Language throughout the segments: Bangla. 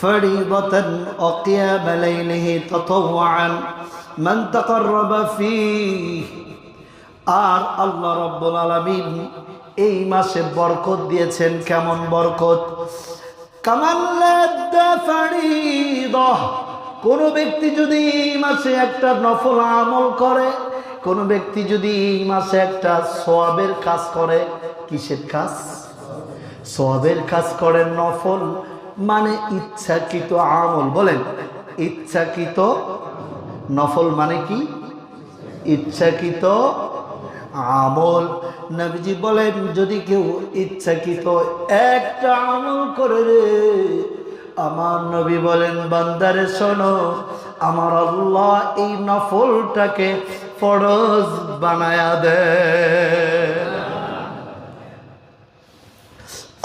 فريضة وقيام ليله تطوعا من تقرب فيه আর আল্লাহ রব্বুল আলামিন এই মাসে বরকত দিয়েছেন কেমন বরকত কামাল্লাদ্দা ফারিদাহ কোন ব্যক্তি যদি এই মাসে একটা নফল আমল করে কোন ব্যক্তি যদি এই মাসে একটা সোয়াবের কাজ করে কিসের কাজ সোয়াবের কাজ করে নফল মানে ইচ্ছাকৃত আমল, বলেন। ইচ্ছাকৃত নফল মানে কি? ইচ্ছাকৃত আমল। নবীজি বলেন, যদি কেউ ইচ্ছাকৃত একটা আমল করে রে, আমার নবী বলেন, বান্দারে শোনো, আমার আল্লাহ এই নফলটাকে ফরজ বানায়া দে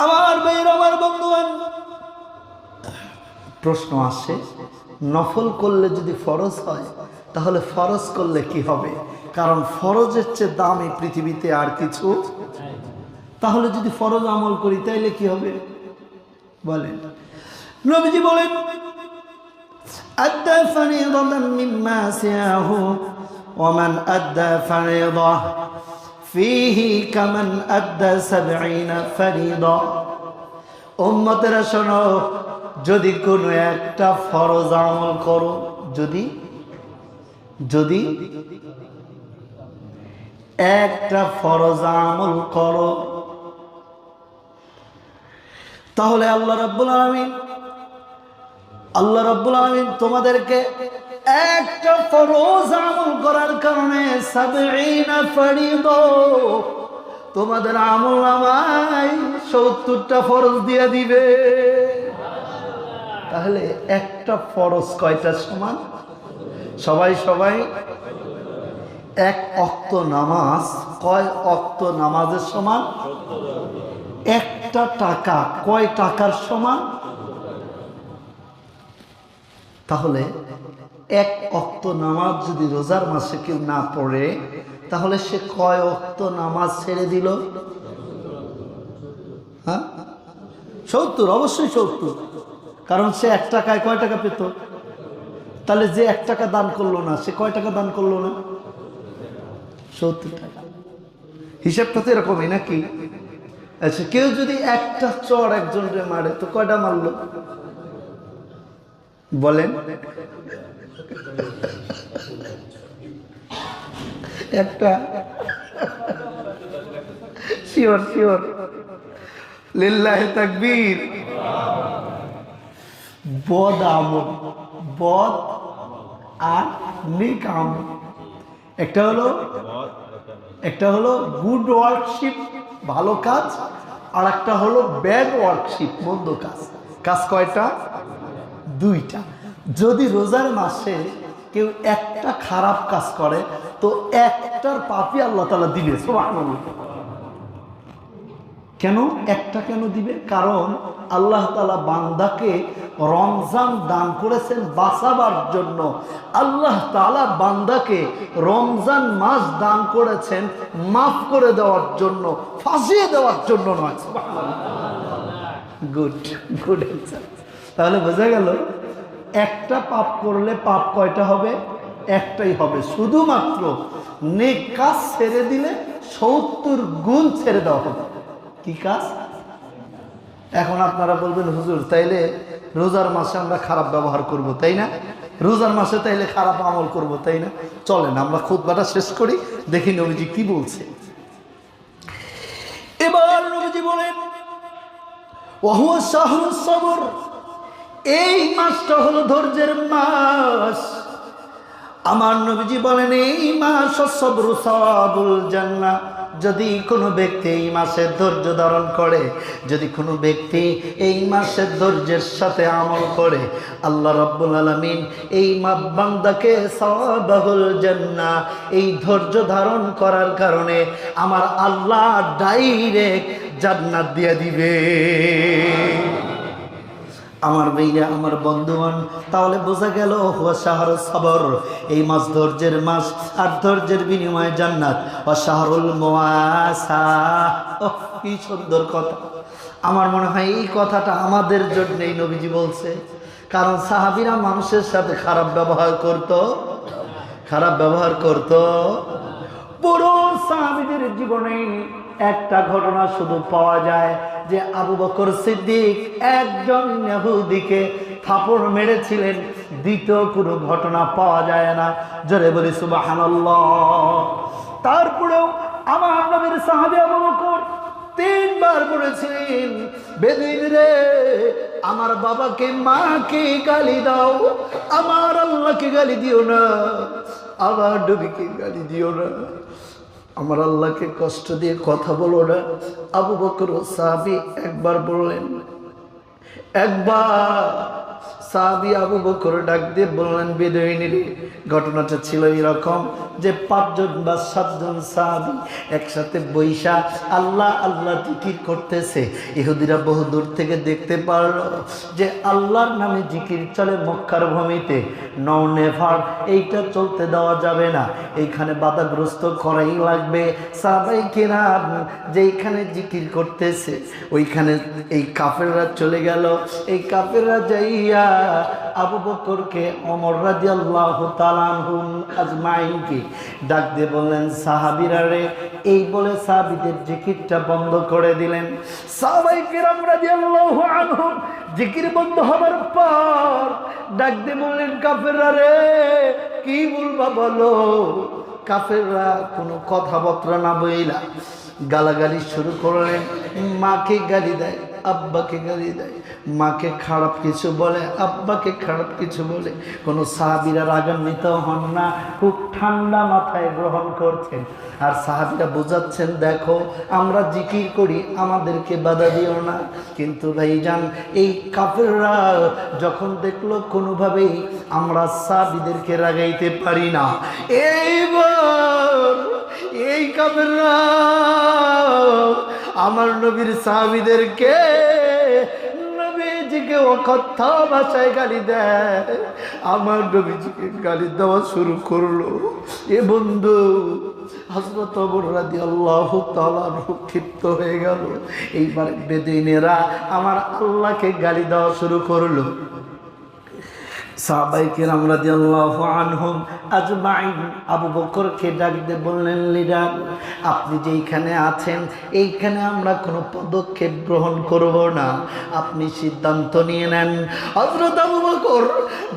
আমার বের আমার বন্ধুবান প্রশ্ন আসে নফল করলে যদি ফরজ হয় তাহলে ফরজ করলে কি হবে কারণ ফরজের চেয়ে দাম এই পৃথিবীতে আর কিছু তাহলে যদি ফরজ আমল করি তাইলে কি হবে বলেন নবীজি বলেন أدى فريضة مما سياه ومن أدى فريضة فيه كمن أدى سبعين فريضة উম্মতেরা শোনো যদি কোনো একটা ফরজ আমল করো, যদি যদি একটা ফরজ আমল করো, তাহলে আল্লাহ রাব্বুল আলামিন, আল্লাহ রাব্বুল আলামিন তোমাদেরকে একটা ফরজ আমল করার কারণে তোমাদের আমল আমায় সত্তরটা ফরজ দিয়ে দিবে। তাহলে একটা ফরজ কয়টা সমান? সবাই সবাই। এক অক্ত নামাজ, কয় অক্ত নামাজের সমান? একটা টাকা, কয় টাকার সমান? তাহলে এক অক্ত নামাজ যদি রোজার মাসে কেউ না পড়ে, তাহলে সে কয় অক্ত নামাজ ছেড়ে দিল? হ্যাঁ? সত্তর, অবশ্যই সত্তর। কারণ সে এক টাকায় কয় টাকা পেত? তাহলে যে এক টাকা দান করল না, সে কয় টাকা দান করল না? সত্তর টাকা। হিসাবটা তো এরকমই নাকি? আচ্ছা কেউ যদি একটা চর একজনকে মারে, তো কয়টা মারলো? বলেন। একটা। Sure sure. লিল্লাহ তাকবীর। বদ আমল, বদ আর নেক আমল। একটা হলো একটা হলো গুড ওয়ার্কশিপ ভালো কাজ, আর একটা হলো ব্যাড ওয়ার্কশিপ মন্দ কাজ। কাজ কয়টা? দুইটা। যদি রোজার মাসে কেউ একটা খারাপ কাজ করে, তো একটার পাপি আল্লাহ তালা দিবে, সুবহানাল্লাহ। কেন? একটা কেন দিবে? কারণ আল্লাহ তালা বান্দাকে রমজান দান করেছেন বাঁচাবার জন্য। আল্লাহ তালা বান্দাকে রমজান মাস দান করেছেন মাফ করে দেওয়ার জন্য, ফাঁসিয়ে দেওয়ার জন্য নয়। গুড গুড তাহলে বোঝা গেল, একটা পাপ করলে পাপ কয়টা হবে? একটাই হবে। শুধুমাত্র নেক কাজ ছেড়ে দিলে সত্তর গুণ ছেড়ে দেওয়া হবে। কি কাজ? এখন আপনারা বলবেন, হুজুর, তাইলে রোজার মাসে আমরা খারাপ ব্যবহার করব, তাই না? রোজার মাসে তাইলে খারাপ আমল করব, তাই না? চলেন, আমরা খুদবাটা শেষ করি, দেখি নবীজি কি বলছে। এবার নবীজি বলেন এই মাসটা হলো ধৈর্যের মাস। আমার নবীজি বলেন, এই মাস সবরু সবাবুল জান্না যদি কোনো ব্যক্তি এই মাসের ধৈর্য ধারণ করে, যদি কোনো ব্যক্তি এই মাসের ধৈর্যের সাথে আমল করে, আল্লাহ রব্বুল আলমিন এই বান্দাকে সবাহুল জান্না এই ধৈর্য ধারণ করার কারণে আমার আল্লাহ ডাইরেক্ট জান্নাত দিয়ে দিবে। আমার ভাইয়া আমার বন্ধুগণ, তাহলে বোঝা গেল শাহর সবর এই মাস ধৈর্যের মাস আর ধৈর্যের বিনিময়ে জান্নাত। ও শাহরুল মোয়াসা কি সুন্দর কথা। আমার মনে হয় এই কথাটা আমাদের জন্যই নবীজি বলছে। কারণ সাহাবিরা মানুষের সাথে খারাপ ব্যবহার করত। খারাপ ব্যবহার করত। পুরো সাহাবিদের জীবনে একটা ঘটনা শুধু পাওয়া যায়। যে আবু বকর সিদ্দিক একজন নেহুদিকে থাপড় মেরেছিলেন, দ্বিতীয় কোনো ঘটনা পাওয়া যায় না। জোরে বলি, সুবাহানাল্লাহ। তারপরেও আমার নবীর সাহাবি আবু বকর তিনবার বলেছেন বেদিন রে, আমার বাবাকে মাকে গালি দাও, আমার আল্লাহকে গালি দিও না, আমার ডুবিকে গালি দিও না। আমার আল্লাহকে কষ্ট দিয়ে কথা বলো না। আবু বকর সাহাবি একবার বললেন একবার সাহাবি আবু বকর ডাক দিয়ে বললেন বেদইনি ঘটনাটা ছিল এরকম যে পাঁচজন বা সাতজন সাহাবি একসাথে বৈশা আল্লাহ আল্লাহ জিকির করতেছে। ইহুদিরা বহু দূর থেকে দেখতে পারল যে আল্লাহর নামে জিকির চলে মক্কার ভূমিতে। নৌ নেভার এইটা চলতে দেওয়া যাবে না। এইখানে বাধাগ্রস্ত করাই লাগবে। সাহাবাই কিরাম যেইখানে জিকির করতেছে, ওইখানে এই কাফেররা চলে গেল। এই কাফেররা যাইয়া আবু বকরকে অমর রাজি আল্লাহ আজমাইনকে ডাক দিয়ে বললেন, সাহাবিরা রে, এই বলে সাহাবিদের জিকিরটা বন্ধ করে দিলেন। জিকির বন্ধ হবার পর ডাক দিয়ে বললেন, কাফেররা রে, কি বলবা বলো? কাফেররা কোনো কথাবার্তা না বইলা গালাগালি শুরু করলেন, মাকে গালি দেয়। আব্বাকে গালি দেয়। মাকে খারাপ কিছু বলে, আব্বাকে খারাপ কিছু বলে। কোনো সাহাবিরা রাগান্বিত হন না, খুব ঠান্ডা মাথায় গ্রহণ করছেন। আর সাহাবিরা বোঝাচ্ছেন, দেখো, আমরা জিকির করি, আমাদেরকে বাধা দিও না। কিন্তু ভাইজান, এই কাফেররা যখন দেখল, কোনোভাবেই আমরা সাহাবিদেরকে রাগাইতে পারি না। এইবার এই কাফেররা আমার নবীর সাহাবিদেরকে নবীজিকে অকথ্য ভাষায় গালি দেয়। আমার নবীজিকে গালি দেওয়া শুরু করল। এ বন্ধু হজরত অবরাদি আল্লাহ তালানহু ক্ষিপ্ত হয়ে গেল। এইবার বেদিনেরা আমার আল্লাহকে গালি দেওয়া শুরু করল। আজমাইন। আবু বললেন, লিডার, আপনি যেইখানে আছেন, এইখানে আমরা কোনো পদক্ষেপ গ্রহণ করব না। আপনি সিদ্ধান্ত নিয়ে নেন। হযরত আবু বকর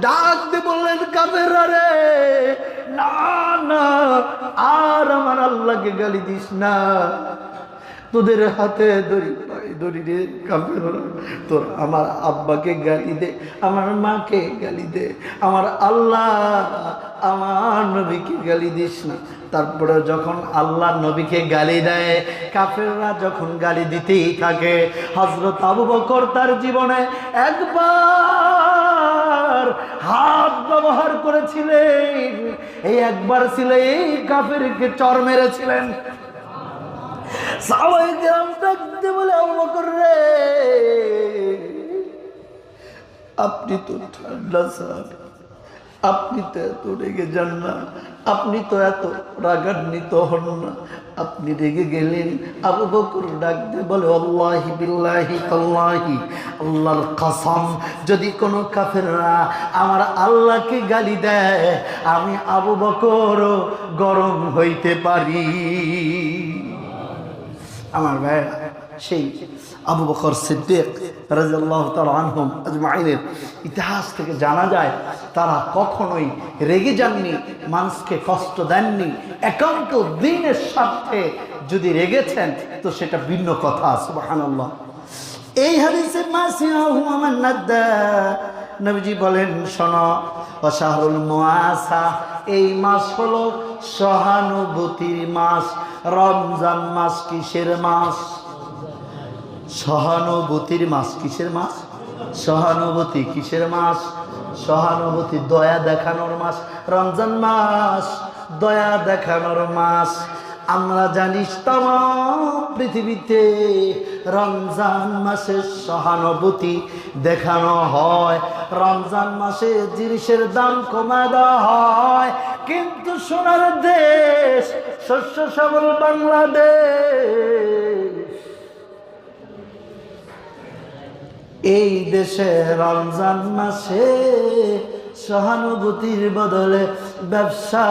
ডাক দিয়ে বললেন, কাফেররা রে, না না, আর আমার আল্লাহকে গালি দিস না। তোদের হাতে দড়ি দড়ি রে কাপের তোর আমার আব্বাকে গালি দে, আমার মাকে গালি দে, আমার আল্লাহ আমার নবীকে গালি দিস না। তারপরে যখন আল্লাহ নবীকে গালি দেয়, কাফেররা যখন গালি দিতেই থাকে হজরত আবু বকর তার জীবনে একবার হাত ব্যবহার করেছিলেন। এই একবার ছিল এই কাফেরকে চর মেরেছিলেন। রে, আপনি তো ঠান্ডা স্যার, আপনি তো এত রেগে যান না, আপনি তো এত রাগান্বিত হন না, আপনি রেগে গেলেন। আবু বকর ডাকতে বলে, আল্লাহি বিল্লাহি তাল্লাহি, আল্লাহর কসম, যদি কোনো কাফেররা আমার আল্লাহকে গালি দেয়, আমি আবু বকর গরম হইতে পারি। আমার ভাই সেই আবু বকর সিদ্দিক রাজিয়াল্লাহ তাল আনহুম আজমাইনের ইতিহাস থেকে জানা যায়, তারা কখনোই রেগে যাননি, মানুষকে কষ্ট দেননি, একান্ত দিনের স্বার্থে যদি রেগেছেন, তো সেটা ভিন্ন কথা, সুবহানাল্লাহ। এই হাদিসে নাদ্দা, নবীজি বলেন, শোনো অসাহরুল মুআসা এই মাস হলো সহানুভূতির মাস। রমজান মাস কিসের মাস? সহানুভূতির মাস কিসের মাস? সহানুভূতি কিসের মাস? সহানুভূতি দয়া দেখানোর মাস। রমজান মাস দয়া দেখানোর মাস। আমরা জানিস তাম পৃথিবীতে রমজান মাসে সহানুভূতি দেখানো হয়। রমজান মাসে জিনিসের দাম কমা দেওয়া হয়। কিন্তু সোনার দেশ, শস্য সবল বাংলাদেশ। এই দেশে রমজান মাসে সহানুভূতির বদলে ব্যবসা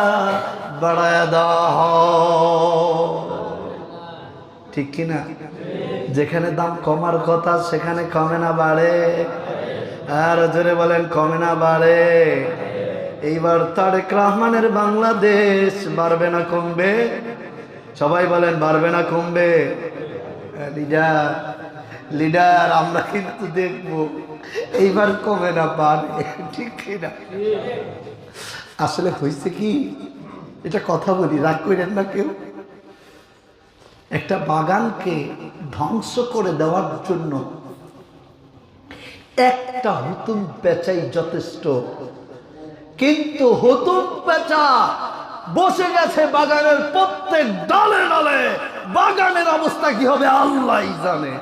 বাড়ায় দেওয়া। ঠিক কিনা? যেখানে দাম কমার কথা, সেখানে কমে না বাড়ে। আর জোরে বলেন, কমে না বাড়ে। এইবার তারেক রহমানের বাংলাদেশ বাড়বে না কমবে? সবাই বলেন, বাড়বে না কমবে? লিডার লিডার, আমরা কিন্তু দেখব। এইবার কমে না বাড়ে, ঠিক কিনা? আসলে হয়েছে কি, এটা কথা বলি, রাগ করেন না কেউ? একটা বাগানকে ধ্বংস করে দেওয়ার জন্য একটা হুতুম পেঁচাই যথেষ্ট। কিন্তু হুতুম পেঁচা বসে গেছে বাগানের প্রত্যেক ডালে ডালে। বাগানের অবস্থা কি হবে আল্লাহ জানে।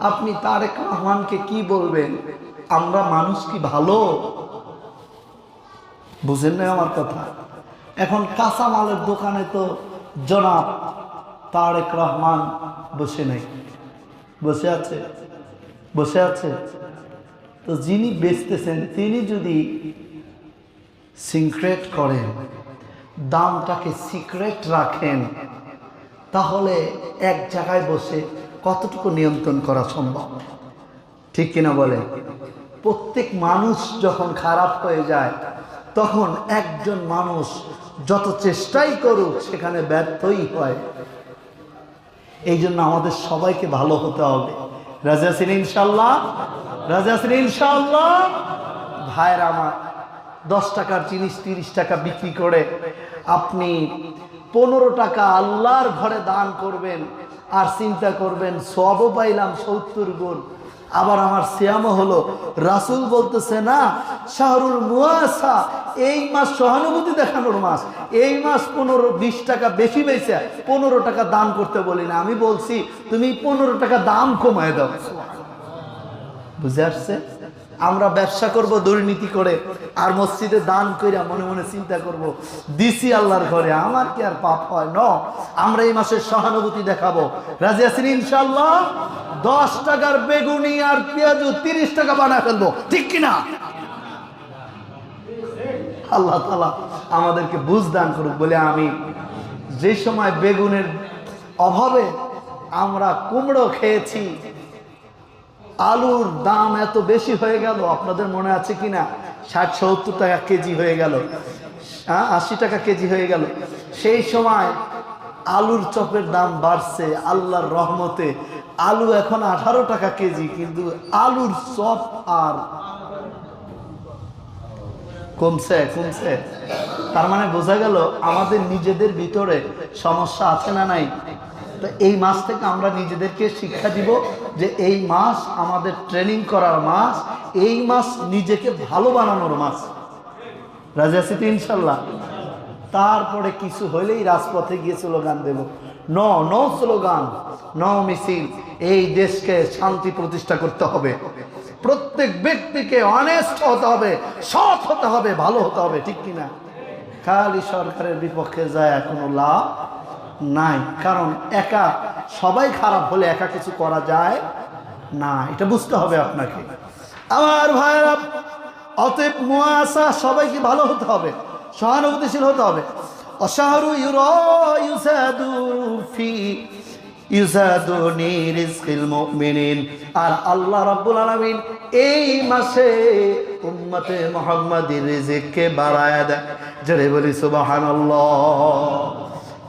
আপনি তারেক রহমানকে কি বলবেন? আমরা মানুষ কি ভালো? বুঝেন না আমার কথা? এখন কাঁচামালের দোকানে তো জনাব তারেক রহমান বসে নেই। বসে আছে? বসে আছে? তো যিনি বেচতেছেন, তিনি যদি সিক্রেট করেন, দামটাকে সিক্রেট রাখেন, তাহলে এক জায়গায় বসে কতটুকু নিয়ন্ত্রণ করা সম্ভব? ঠিক কিনা বলে? প্রত্যেক মানুষ যখন খারাপ হয়ে যায়, তখন একজন মানুষ যত চেষ্টাই করুক, সেখানে ব্যর্থই হয়। এই জন্য আমাদের সবাইকে ভালো হতে হবে। রাজা শ্রী ইনশাল্লাহ রাজা শ্রী ইনশাল্লাহ ভাইয়ের আমার, দশ টাকার জিনিস তিরিশ টাকা বিক্রি করে আপনি পনেরো টাকা আল্লাহর ঘরে দান করবেন, আর চিন্তা করবেন, সবও পাইলাম সত্তর গুণ। আবার আমার শ্যামও হলো। রাসুল বলতেছে, না, শাহরুল মুয়াসা এই মাস সহানুভূতি দেখানোর মাস। এই মাস পনেরো, বিশ টাকা বেশি বেছে পনেরো টাকা দাম করতে বলি না। আমি বলছি, তুমি পনেরো টাকা দাম কমায় দাও। বুঝে আসছে? আমরা ব্যবসা করব, দুর্নীতি করে, আর মসজিদে দান কইরা মনে মনে চিন্তা করব, দিছি আল্লাহর ঘরে, আমার কি আর পাপ হয়? ন, আমরা এই মাসের সহানুভূতি দেখাবো। রাজি আছেন ইনশাল্লাহ দশ টাকার বেগুনি আর পেঁয়াজু তিরিশ টাকা বানায় ফেলব। ঠিক কিনা? আল্লাহ তালা আমাদেরকে বুঝ দান করুক, বলে আমি যে সময় বেগুনের অভাবে আমরা কুমড়ো খেয়েছি, আলুর দাম এত বেশি হয়ে গেল, আপনাদের মনে আছে কিনা? ষাট, সত্তর টাকা কেজি হয়ে গেল হ্যাঁ আশি টাকা কেজি হয়ে গেল। সেই সময় আলুর চপের দাম বাড়ছে, আল্লাহর রহমতে। আলু এখন আঠারো টাকা কেজি, কিন্তু আলুর চপ আর কমছে কমছে। তার মানে বোঝা গেল আমাদের নিজেদের ভিতরে সমস্যা আছে না নাই? তো এই মাস থেকে আমরা নিজেদেরকে শিক্ষা দিব যে এই মাস আমাদের ট্রেনিং করার মাস, এই মাস নিজেকে ভালো বানানোর মাস। রাজা সিটি ইনশাল্লাহ? তারপরে কিছু হইলেই রাজপথে গিয়ে স্লোগান দেব। ন ন স্লোগান, ন মিছিল, এই দেশকে শান্তি প্রতিষ্ঠা করতে হবে। প্রত্যেক ব্যক্তিকে অনেস্ট হতে হবে, সৎ হতে হবে, ভালো হতে হবে, ঠিক কিনা খালি সরকারের বিপক্ষে যায় কোনো লাভ নাই। কারণ একা, সবাই খারাপ হলে একা কিছু করা যায় না। এটা বুঝতে হবে আপনাকে। আমার ভাইরা অতএব মুআসা সবাইকে ভালো হতে হবে। সহানুভূতিশীল হতে হবে। ইউরা ইউসাদু ফি ইউসাদুনি রিজকিল মুমিনিন। আর আল্লাহ রাব্বুল আলামিন এই মাসে উম্মতে মুহাম্মাদির রিজিককে বাড়ায় দেয় জোরে বলি, সুবহানাল্লাহ।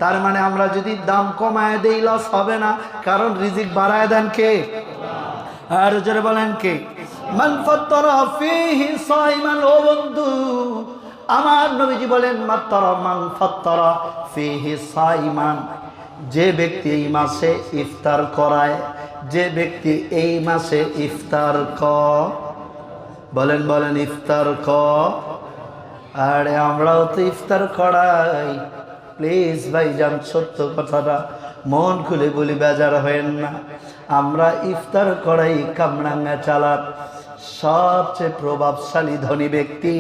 তার মানে আমরা যদি দাম কমায় দেই লস হবে না। কারণ রিজিক বাড়ায় দেন কে? আর জোরে বলেন কে? মান ফাত্তারা ফীহি সাইমান ও বন্ধু আমার নবীজি বলেন, মাত্তারা মান সাইমান। যে ব্যক্তি এই মাসে ইফতার করায়, যে ব্যক্তি এই মাসে ইফতার ক, বলেন বলেন, ইফতার ক। আরে আমরাও তো ইফতার করাই। প্লিজ ভাইজান, সত্য কথাটা মন খুলে বলি, বেজার হয়েন না। আমরা ইফতার করাই কামরাঙ্গা চালার সবচেয়ে প্রভাবশালী ধনী ব্যক্তি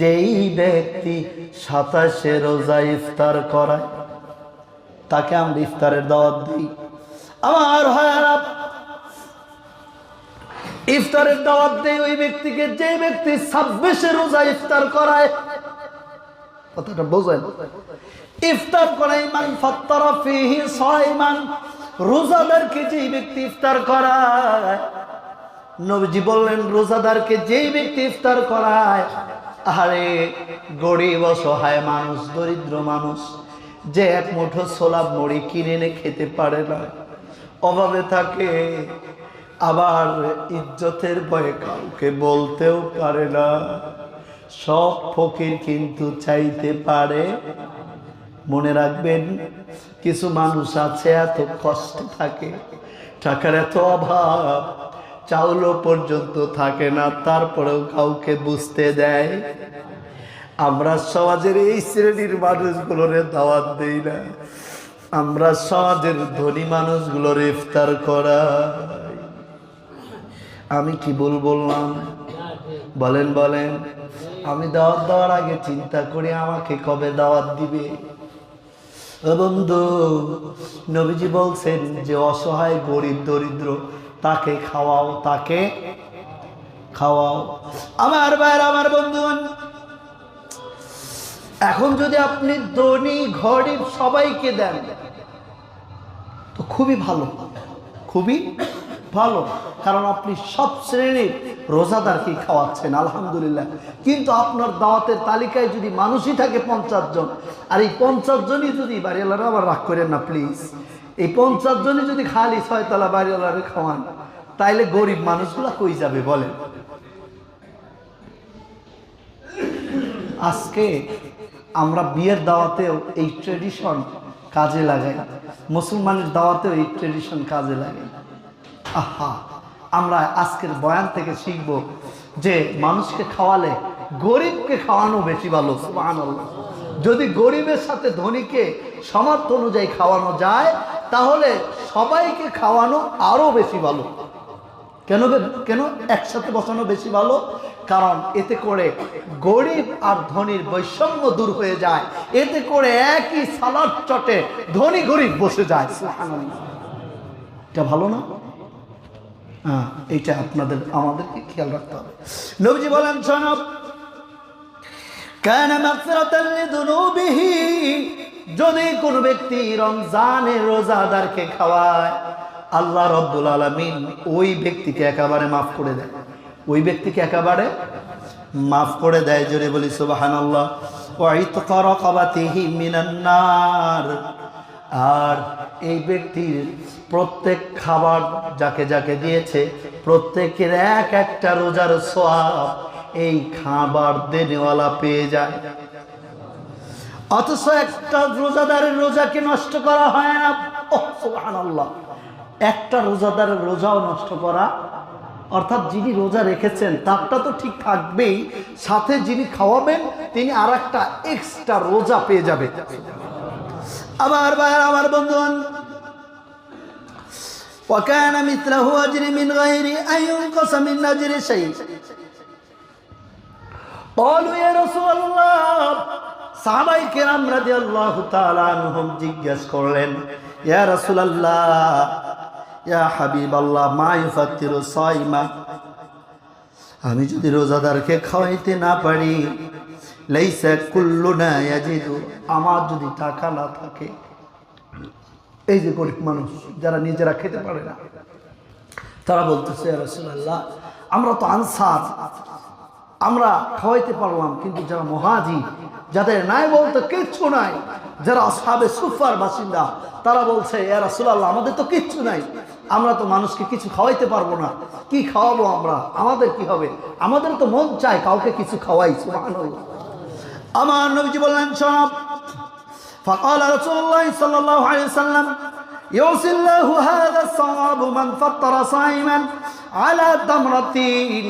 যেই ব্যক্তি সাতাশে রোজা ইফতার করায়, তাকে আমরা ইফতারের দাওয়াত দিই। আমার ভাইয়ারা, ইফতারের দাওয়াত দেয় ওই ব্যক্তিকে যে ব্যক্তি ছাব্বিশে রোজা ইফতার করায়, কথাটা বোঝেন। ইফতার করাই মান ফাত্তারা ফিহি সাইমান, রোজাদারকে যেই ব্যক্তি ইফতার করায়, নবীজি বললেন, রোজাদারকে যেই ব্যক্তি ইফতার করায় আরে গরিব অসহায় মানুষ, দরিদ্র মানুষ, যে এক মুঠো সোলাপ মুড়ি কিনে এনে খেতে পারে না। অভাবে থাকে, আবার ইজ্জতের ভয়ে কাউকে বলতেও পারে না। সব ফকির কিন্তু চাইতে পারে। মনে রাখবেন, কিছু মানুষ আছে, এত কষ্ট থাকে, টাকার এত অভাব চাউলও পর্যন্ত থাকে না, তারপরেও কাউকে বুঝতে দেয়। আমরা সমাজের এই শ্রেণির মানুষগুলোরে দাওয়াত দেই না। আমরা সমাজের ধনী মানুষগুলোর ইফতার করা। আমি কি ভুল বললাম? বলেন বলেন। আমি দাওয়াত দেওয়ার আগে চিন্তা করি আমাকে কবে দাওয়াত দিবে? বন্ধু, নবীজি বলছেন যে, অসহায় গরিব দরিদ্র তাকে খাওয়াও তাকে খাওয়াও। আমার ভাইয়ের, আমার বন্ধুগণ, এখন যদি আপনি ধনী, গরিব সবাইকে দেন, তো খুবই ভালো, খুবই ভালো, কারণ আপনি সব শ্রেণির রোজাদারকে খাওয়াচ্ছেন? আলহামদুলিল্লাহ। কিন্তু আপনার দাওয়াতের তালিকায় যদি মানুষই থাকে পঞ্চাশ জন, আর এই পঞ্চাশ জনই যদি বাড়িওয়ালারা আবার রাগ করেন না প্লিজ এই পঞ্চাশ জনই যদি খালি ছয়তলা বাড়িওয়ালারে খাওয়ান, তাইলে গরিব মানুষগুলা কই যাবে বলেন? আজকে আমরা বিয়ের দাওয়াতেও এই ট্রেডিশন কাজে লাগাই। মুসলমানের দাওয়াতেও এই ট্রেডিশন কাজে লাগাই। আহা, আমরা আজকের বয়ান থেকে শিখব যে মানুষকে খাওয়ালে গরিবকে খাওয়ানো বেশি ভালো যদি গরিবের সাথে ধনীকে সামর্থ্য অনুযায়ী খাওয়ানো যায়, তাহলে সবাইকে খাওয়ানো আরও বেশি ভালো। কেন কেন একসাথে বসানো বেশি ভালো? কারণ এতে করে গরিব আর ধনীর বৈষম্য দূর হয়ে যায়। এতে করে একই সালাদ চটে ধনী গরিব বসে যায় এটা ভালো না? হ্যাঁ আপনাদের, আমাদেরকে খেয়াল রাখতে হবে। নবীজি বলেন শোনব কেন যদি কোন ব্যক্তি রমজানের রোজাদারকে খাওয়ায়, আল্লাহ রব্বুল আলামিন ওই ব্যক্তিকে একেবারে মাফ করে দেয়। ওই ব্যক্তিকে একেবারে মাফ করে দেয়, জোরে বলি, সুবহানাল্লাহ। ওয়া ইতকা রাকাবাতিহি মিনান নার আর এই ব্যক্তির প্রত্যেক খাবার যাকে যাকে দিয়েছে, প্রত্যেকের এক একটা রোজার সোয়াব এই খাবার দেনেওয়ালা পেয়ে যায়। অথচ একটা রোজাদারের রোজাকে নষ্ট করা হয় না। একটা রোজাদারের রোজাও নষ্ট করা, অর্থাৎ যিনি রোজা রেখেছেন, তারটা তো ঠিক থাকবেই। সাথে যিনি খাওয়াবেন, তিনি আর একটা এক্সট্রা রোজা পেয়ে যাবে আমার ভাইয়ের আমার বন্ধুগণ وكان مثله أجر من غير أن ينقص من أجر شيء قالوا يا رسول الله সাহাবাই কেরাম রাদিয়াল্লাহু তাআলা আনহুম জিজ্ঞেস করলেন ইয়া রাসূলুল্লাহ ইয়া হাবিবাল্লাহ মা ইউফাত্তিরু সাইমা আমি যদি রোজাদারকে খাওয়াইতে না পারি ইয়াজিদু, আমার যদি টাকা না থাকে। এই যে গরিব মানুষ, যারা নিজেরা খেতে পারে না, তারা বলতেছে, "ইয়া রাসূলুল্লাহ, আমরা তো আনসার, আমরা খাওয়াইতে পারলাম, কিন্তু যারা মহাজি, যাদের নাই বলতে কিচ্ছু নাই, যারা সাবে সুফার বাসিন্দা, তারা বলছে এরা সুলাল্লাহ আমাদের তো কিচ্ছু নাই। আমরা তো মানুষকে কিছু খাওয়াইতে পারবো না কি খাওয়াবো আমরা আমাদের কি হবে আমাদের তো মন চায় কাউকে কিছু খাওয়াই সুবহানাল্লাহ। আমার নবীজি বললেন সব فقال رسول الله صلى الله عليه وسلم يوصي الله هذا الصواب من فطر صائما على تمرتين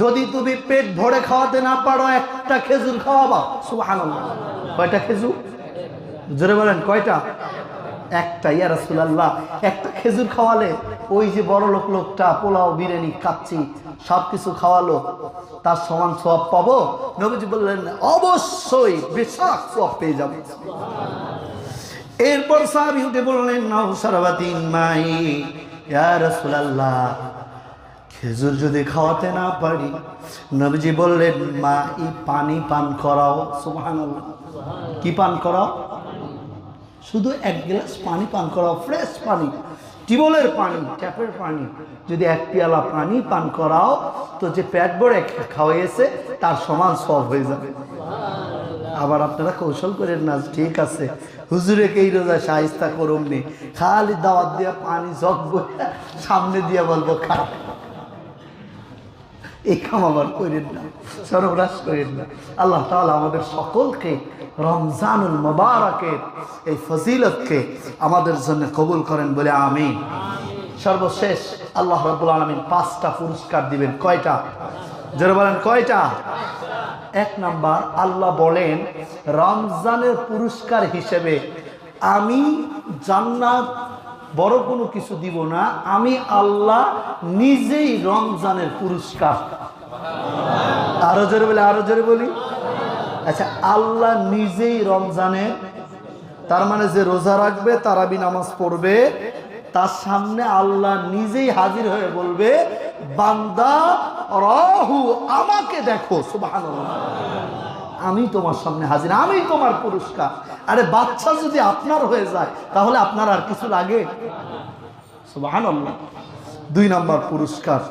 যদি তুমি পেট ভরে খাওয়াতে না পারো একটা খেজুর খাওয়াবা সুবহানাল্লাহ কয়টা খেজুর জোরে বলেন কয়টা একটা ইয়া রাসূলুল্লাহ, একটা খেজুর খাওয়ালে ওই যে বড় লোক লোকটা পোলাও, বিরিয়ানি কাচ্ছি সব কিছু খাওয়ালো, তার সমান সব পাবো? নবীজি বললেন, অবশ্যই বেশাক সব পেয়ে যাবে। এরপর সাহাবী উঠে বললেন নাও সারাবাতিন মাই, ইয়া রাসূলুল্লাহ, খেজুর যদি খাওয়াতে না পারি? নবীজি বললেন, মা, ই পানি পান করাও, সুবহানাল্লাহ। কি পান করাও? শুধু এক গ্লাস পানি পান করাও ফ্রেশ পানি টিবলের পানি, ট্যাপের পানি, যদি এক পেয়ালা পানি পান করাও, তো যে পেট ভরে খাওয়াইয়েছে, তার সমান সব হয়ে যাবে। আবার আপনারা কৌশল করেন না, ঠিক আছে। হুজুরে এই রোজা সাহিস্তা করুন নি। খালি দাওয়াত দিয়া পানি জগ সামনে দিয়া বলব খা এই কাম আবার করেন না, সর্বনাশ করেন না। আল্লাহ তালা আমাদের সকলকে রমজানুল মোবারকের এই ফজিলতকে আমাদের জন্য কবুল করেন বলে আমি সর্বশেষ আল্লাহ রব্বুল আলমিন পাঁচটা পুরস্কার দিবেন। কয়টা? যারা বলেন, কয়টা? এক নাম্বার, আল্লাহ বলেন, রমজানের পুরস্কার হিসেবে আমি জান্নাত বড় কোনো কিছু দিব না। আমি আল্লাহ নিজেই রমজানের পুরস্কার। আরও জোরে বলে, আরও জোরে বলি। আচ্ছা আল্লাহ নিজেই রমজানের তার মানে যে রোজা রাখবে, তারাবি নামাজ পড়বে, তার সামনে আল্লাহ নিজেই হাজির হয়ে বলবে, বান্দা, রাহু, আমাকে দেখো, সুবহানাল্লাহ। আমি তোমার সামনে হাজির, আমি তোমার পুরস্কার। আরে বাচ্চা যদি আপনার হয়ে যায়, তাহলে আপনার আর কিছু লাগে? দুই নম্বর পুরস্কার।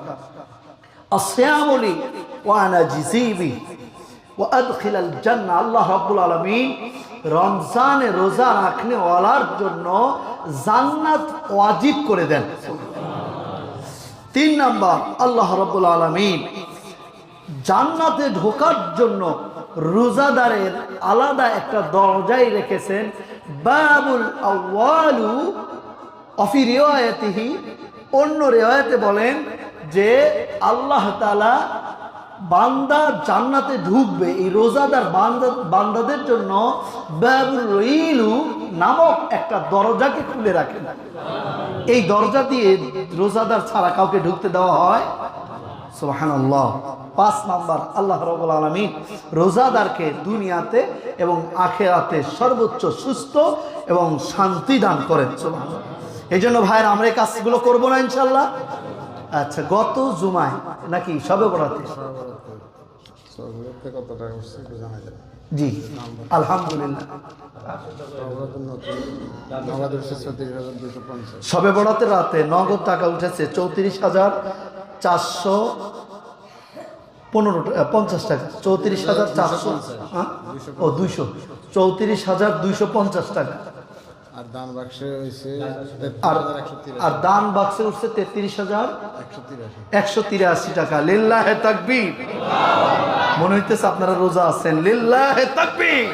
আল্লাহ রমজানে রোজা ওয়ালার জন্য জান্নাত ওয়াজিব করে দেন। তিন নাম্বার, আল্লাহ রাব্বুল আলামিন জান্নাতে ঢোকার জন্য রোজাদারের আলাদা একটা দরজাই রেখেছেন। বাবুল আউয়ালু, অফি রিওয়ায়াতিহি, অন্য রেওয়ায়তে বলেন যে আল্লাহ তাআলা বান্দা জান্নাতে ঢুকবে, এই রোজাদার বান্দা বান্দাদের জন্য বাবুল রইলু নামক একটা দরজাকে খুলে রাখেন। এই দরজা দিয়ে রোজাদার ছাড়া কাউকে ঢুকতে দেওয়া হয় সুবহানাল্লাহ। পাঁচ নাম্বার, আল্লাহ রবুল আলমিন রোজাদারকে দুনিয়াতে এবং আখেরাতে সর্বোচ্চ সুস্থ এবং শান্তি দান করেন। এই জন্য ভাইয়ের, আমরা এই কাজগুলো করব না ইনশাল্লাহ আচ্ছা গত জুমায় নাকি সবে যাবে জি, আলহামদুলিল্লাহ। সবে বড়াতে রাতে নগদ টাকা উঠেছে চৌত্রিশ হাজার চারশো পনেরো টা- পঞ্চাশ টাকা চৌত্রিশ হাজার চারশো হ্যাঁ? ও দুইশো চৌত্রিশ হাজার দুইশো পঞ্চাশ টাকা। আর দান বাক্সে আর একশো তিরাশি। আর দান বাক্সে উঠছে তেত্রিশ হাজার একশো তিরাশি। টাকা। লিল্লা হে তাকবি মনে হইতেছে আপনারা রোজা আছেন। লিল্লা হে তাকবীর।